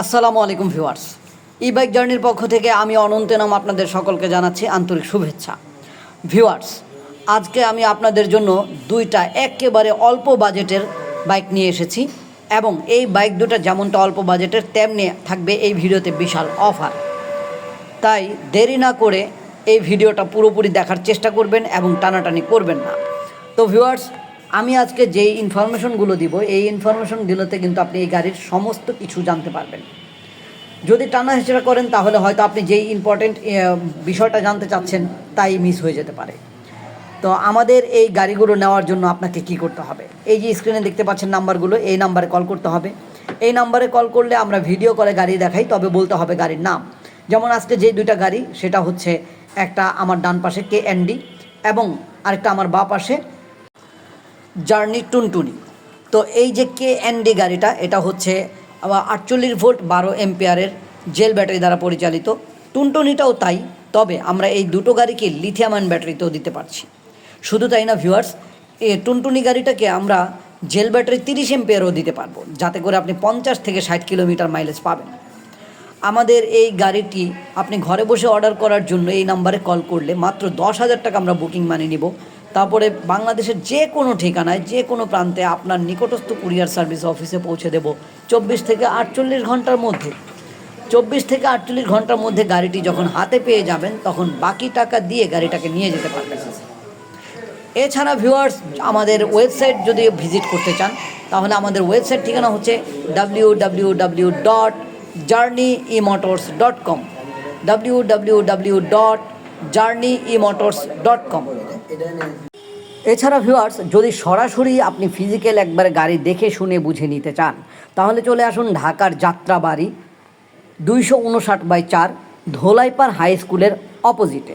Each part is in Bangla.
আসসালামু আলাইকুম ভিউয়ার্স। ই বাইক জার্নির পক্ষ থেকে আমি অনন্ত নাম আপনাদের সকলকে জানাচ্ছি আন্তরিক শুভেচ্ছা। ভিউয়ার্স, আজকে আমি আপনাদের জন্য দুইটা একেবারে অল্প বাজেটের বাইক নিয়ে এসেছি এবং এই বাইক দুটা যেমনটা অল্প বাজেটের, তেমনি থাকবে এই ভিডিওতে বিশাল অফার। তাই দেরি না করে এই ভিডিওটা পুরোপুরি দেখার চেষ্টা করবেন এবং টানাটানি করবেন না। তো ভিউয়ার্স আমি আজকে যেই ইনফরমেশনগুলো দিব, এই ইনফরমেশনগুলোতে কিন্তু আপনি এই গাড়ির সমস্ত কিছু জানতে পারবেন। যদি টানা হেঁচড়া করেন, তাহলে হয়তো আপনি যেই ইম্পর্টেন্ট বিষয়টা জানতে চাচ্ছেন, তাই মিস হয়ে যেতে পারে। তো আমাদের এই গাড়িগুলো নেওয়ার জন্য আপনাকে কি করতে হবে? এই যে স্ক্রিনে দেখতে পাচ্ছেন নাম্বারগুলো এই নাম্বারে কল করতে হবে। এই নাম্বারে কল করলে আমরা ভিডিও কলে গাড়ি দেখাই, তবে বলতে হবে গাড়ির নাম। যেমন আজকে যে দুইটা গাড়ি, সেটা হচ্ছে একটা আমার ডান পাশে কে এনডি এবং আরেকটা আমার বা পাশে জার্নি টুনটুনি। তো এই যে কে এনডি গাড়িটা, এটা হচ্ছে আটচল্লিশ ভোল্ট বারো এম্পিয়ারের জেল ব্যাটারি দ্বারা পরিচালিত। টুনটুনিটাও তাই, তবে আমরা এই দুটো গাড়িকে লিথিয়াম আয়ন ব্যাটারিতেও দিতে পারছি। শুধু তাই না ভিউয়ার্স এ টুনটুনি গাড়িটাকে আমরা জেল ব্যাটারি তিরিশ এম্পিয়ারও দিতে পারব, যাতে করে আপনি পঞ্চাশ থেকে ষাট কিলোমিটার মাইলেজ পাবেন। আমাদের এই গাড়িটি আপনি ঘরে বসে অর্ডার করার জন্য এই নাম্বারে কল করলে মাত্র দশ হাজার টাকা আমরা বুকিং মানি নিব। তারপরে বাংলাদেশের যে কোনো ঠিকানায়, যে কোনো প্রান্তে আপনার নিকটস্থ কুরিয়ার সার্ভিস অফিসে পৌঁছে দেব চব্বিশ থেকে আটচল্লিশ ঘণ্টার মধ্যে। চব্বিশ থেকে আটচল্লিশ ঘণ্টার মধ্যে গাড়িটি যখন হাতে পেয়ে যাবেন, তখন বাকি টাকা দিয়ে গাড়িটাকে নিয়ে যেতে পারবেন। এছাড়া ভিউয়ার্স আমাদের ওয়েবসাইট যদি ভিজিট করতে চান, তাহলে আমাদের ওয়েবসাইট ঠিকানা হচ্ছে W W W dot journey e motors dot com W W W dot journey e motors dot com এছাড়া ভিউয়ার্স যদি সরাসরি আপনি ফিজিক্যাল একবারে গাড়ি দেখে শুনে বুঝে নিতে চান, তাহলে চলে আসুন ঢাকার যাত্রাবাড়ি, দুইশো উনষাট বাই চার, ধোলাইপাড় হাই স্কুলের অপোজিটে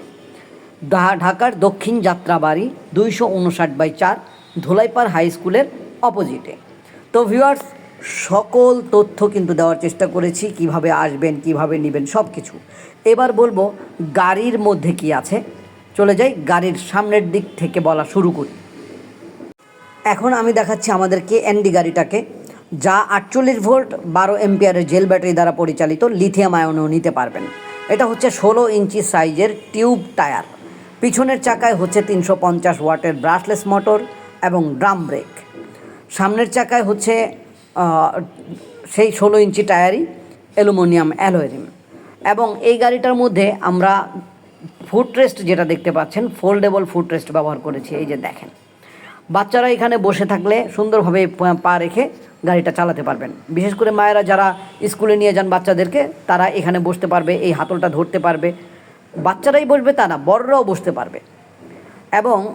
ঢাকার দক্ষিণ যাত্রাবাড়ি, দুইশো উনষাট বাই চার, ধোলাইপাড় হাই স্কুলের অপোজিটে তো ভিউয়ার্স সকল তথ্য কিন্তু দেওয়ার চেষ্টা করেছি, কীভাবে আসবেন, কীভাবে নেবেন সব কিছু এবার বলব, গাড়ির মধ্যে কি আছে? চলে যাই গাড়ির সামনের দিক থেকে বলা শুরু করি। এখন আমি দেখাচ্ছি আমাদের আমাদেরকে এনডি গাড়িটাকে, যা আটচল্লিশ ভোল্ট, বারো এম্পিয়ারের জেল ব্যাটারি দ্বারা পরিচালিত লিথিয়াম আয়নও নিতে পারবেন। এটা হচ্ছে ষোলো ইঞ্চি সাইজের টিউব টায়ার। পিছনের চাকায় হচ্ছে তিনশো পঞ্চাশ ওয়াটের ব্রাশলেস মোটর এবং ড্রাম ব্রেক। সামনের চাকায় হচ্ছে সেই ষোলো ইঞ্চি টায়ারই অ্যালুমিনিয়াম অ্যালোয়েরিম। এবং এই গাড়িটার মধ্যে আমরা ফুটরেস্ট যেটা দেখতে পাচ্ছেন, ফোল্ডেবল ফুটরেস্ট ব্যবহার করেছি, এই যে দেখেন। বাচ্চারা এখানে বসে থাকলে সুন্দরভাবে পা- রেখে গাড়িটা চালাতে পারবেন। বিশেষ করে মায়েরা যারা স্কুলে নিয়ে যান বাচ্চাদেরকে, তারা এখানে বসতে পারবে, এই হাতলটা ধরতে পারবে। বাচ্চারাই বসবে তা না, বড়রাও বসতে পারবে। এবং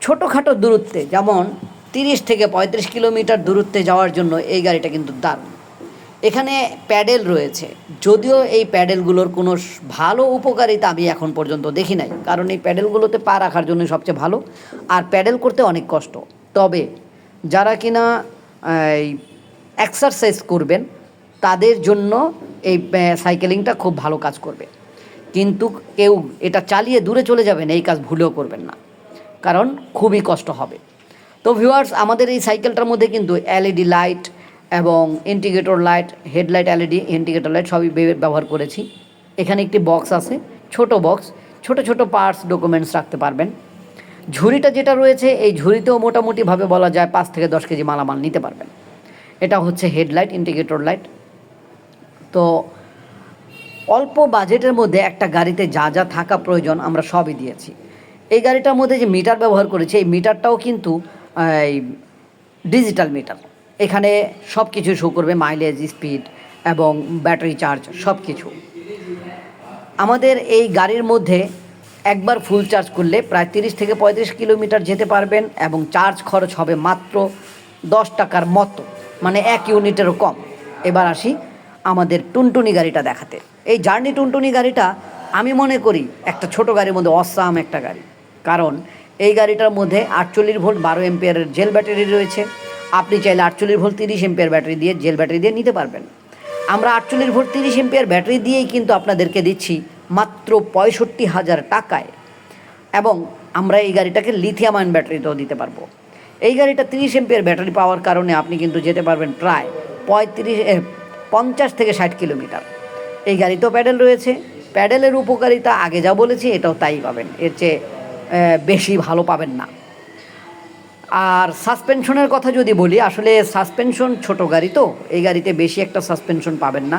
ছোটোখাটো দূরত্বে, যেমন তিরিশ থেকে পঁয়ত্রিশ কিলোমিটার দূরত্বে যাওয়ার জন্য এই গাড়িটা কিন্তু দারুণ। এখানে প্যাডেল রয়েছে। যদিও এই প্যাডেলগুলোর কোনো ভালো উপকারিতা আমি এখন পর্যন্ত দেখি নাই। কারণ এই প্যাডেলগুলোতে পা রাখার জন্য সবচেয়ে ভালো। আর প্যাডেল করতে অনেক কষ্ট। তবে যারা কিনা এই এক্সারসাইজ করবেন, তাদের জন্য এই সাইকেলিংটা খুব ভালো কাজ করবে। কিন্তু কেউ এটা চালিয়ে দূরে চলে যাবেন, এই কাজ ভুলেও করবেন না। কারণ খুবই কষ্ট হবে। তো ভিউয়ার্স আমাদের এই সাইকেলটার মধ্যে কিন্তু এলইডি লাইট এবং indicator light headlight LED indicator light সবই ব্যবহার করেছি। এখানে একটি বক্স আছে, ছোট বক্স ছোট ছোট পার্টস ডকুমেন্টস রাখতে পারবেন। ঝুড়িটা যেটা রয়েছে, এই ঝুড়িতেও মোটামুটিভাবে বলা যায় পাঁচ থেকে দশ কেজি মালামাল নিতে পারবেন। এটা হচ্ছে হেডলাইট ইন্ডিকেটর লাইট তো অল্প বাজেটের মধ্যে একটা গাড়িতে যা যা থাকা প্রয়োজন আমরা সবই দিয়েছি। এই গাড়িটার মধ্যে যে মিটার ব্যবহার করেছি, এই মিটারটাও কিন্তু, এই ডিজিটাল মিটার এখানে সব কিছু শো করবে মাইলেজ স্পিড এবং ব্যাটারি চার্জ সব কিছু আমাদের এই গাড়ির মধ্যে একবার ফুল চার্জ করলে প্রায় তিরিশ থেকে পঁয়ত্রিশ কিলোমিটার যেতে পারবেন এবং চার্জ খরচ হবে মাত্র দশ টাকার মতো মানে এক ইউনিটেরও কম। এবার আসি আমাদের টুনটুনি গাড়িটা দেখাতে। এই জার্নি টুনটুনি গাড়িটা আমি মনে করি একটা ছোট গাড়ির মধ্যে অসাম একটা গাড়ি। কারণ এই গাড়িটার মধ্যে আটচল্লিশ ভোল্ট বারো এম্পিয়ারের জেল ব্যাটারি রয়েছে। আপনি চাইলে আটচল্লিশ ভোল্ট তিরিশ এম্পিয়ার ব্যাটারি দিয়ে জেল ব্যাটারি দিয়ে নিতে পারবেন। আমরা আটচল্লিশ ভোল্ট তিরিশ এম্পিয়ার ব্যাটারি দিয়েই কিন্তু আপনাদেরকে দিচ্ছি মাত্র পঁয়ষট্টি হাজার টাকায়। এবং আমরা এই গাড়িটাকে লিথিয়াম আয়ন ব্যাটারিতেও দিতে পারব। এই গাড়িটা তিরিশ এম্পিয়ার ব্যাটারি পাওয়ার কারণে আপনি কিন্তু যেতে পারবেন প্রায় পঁয়ত্রিশ পঞ্চাশ থেকে ষাট কিলোমিটার। এই গাড়িতেও প্যাডেল রয়েছে। প্যাডেলের উপকারিতা আগে যা বলেছি এটাও তাই পাবেন। এর চেয়ে বেশি ভালো পাবেন না। আর সাসপেনশনের কথা যদি বলি, আসলে সাসপেনশন ছোট গাড়ি তো, এই গাড়িতে বেশি একটা সাসপেনশন পাবেন না।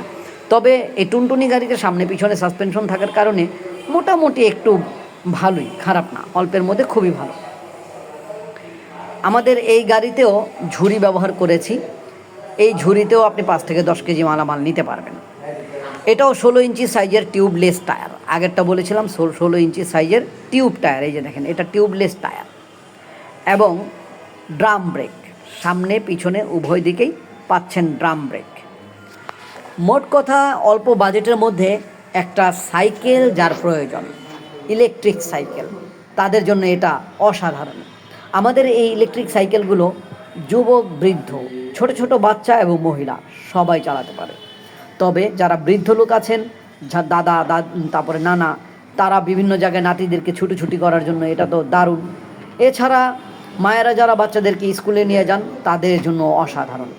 তবে এই টুনটুনি গাড়িতে সামনে পিছনে সাসপেনশন থাকার কারণে মোটামুটি একটু ভালোই, খারাপ না, অল্পের মধ্যে খুবই ভালো। আমাদের এই গাড়িতেও ঝুড়ি ব্যবহার করেছি। এই ঝুড়িতেও আপনি পাঁচ থেকে দশ কেজি মালামাল নিতে পারবেন। এটাও ষোলো ইঞ্চি সাইজের টিউবলেস টায়ার। আগেরটা বলেছিলাম ষোলো ইঞ্চি সাইজের টিউব টায়ার, এই যে দেখেন, এটা টিউবলেস টায়ার। এবং ড্রাম ব্রেক। সামনে, পিছনে, উভয় দিকেই পাচ্ছেন ড্রাম ব্রেক। মোট কথা, অল্প বাজেটের মধ্যে একটা সাইকেল যার প্রয়োজন, ইলেকট্রিক সাইকেল। তাদের জন্য এটা অসাধারণ। আমাদের এই ইলেকট্রিক সাইকেলগুলো যুবক, বৃদ্ধ, ছোট ছোট বাচ্চা এবং মহিলা সবাই চালাতে পারে। তবে যারা বৃদ্ধ লোক আছেন, যা দাদা তারপরে নানা, তারা বিভিন্ন জায়গায় নাতিদেরকে ছুটোছুটি করার জন্য এটা তো দারুণ। এছাড়া মায়েরা যারা বাচ্চাদেরকে স্কুলে নিয়ে যান, তাদের জন্য অসাধারণ।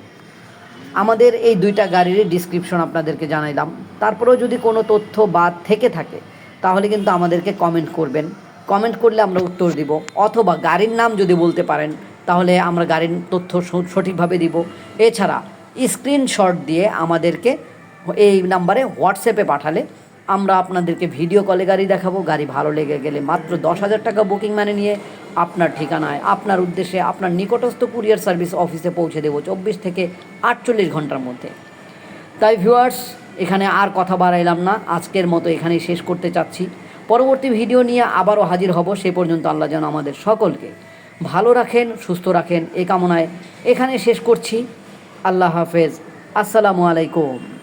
আমাদের এই দুইটা গাড়ির ডিসক্রিপশন আপনাদেরকে জানাইলাম। তারপরেও যদি কোনো তথ্য বাদ থেকে থাকে, তাহলে কিন্তু আমাদেরকে কমেন্ট করবেন। কমেন্ট করলে আমরা উত্তর দিব। অথবা গাড়ির নাম যদি বলতে পারেন, তাহলে আমরা গাড়ির তথ্য সঠিকভাবে দিব। এছাড়া স্ক্রিনশট দিয়ে আমাদেরকে এই নাম্বারে হোয়াটসঅ্যাপে পাঠালে আমরা আপনাদেরকে ভিডিও কলে গাড়ি দেখাবো। গাড়ি ভালো লেগে গেলে মাত্র দশ হাজার টাকা বুকিং মানে নিয়ে আপনার ঠিকানায়, আপনার উদ্দেশ্যে আপনার নিকটস্থ কুরিয়ার সার্ভিস অফিসে পৌঁছে দেবো চব্বিশ থেকে আটচল্লিশ ঘণ্টার মধ্যে। তাই ভিউয়ার্স এখানে আর কথা বাড়াইলাম না। আজকের মতো এখানেই শেষ করতে চাচ্ছি। পরবর্তী ভিডিও নিয়ে আবারও হাজির হব। সে পর্যন্ত আল্লাহ যেন আমাদের সকলকে ভালো রাখেন, সুস্থ রাখেন। এ কামনায় এখানে শেষ করছি। আল্লাহ হাফেজ। আসসালামু আলাইকুম।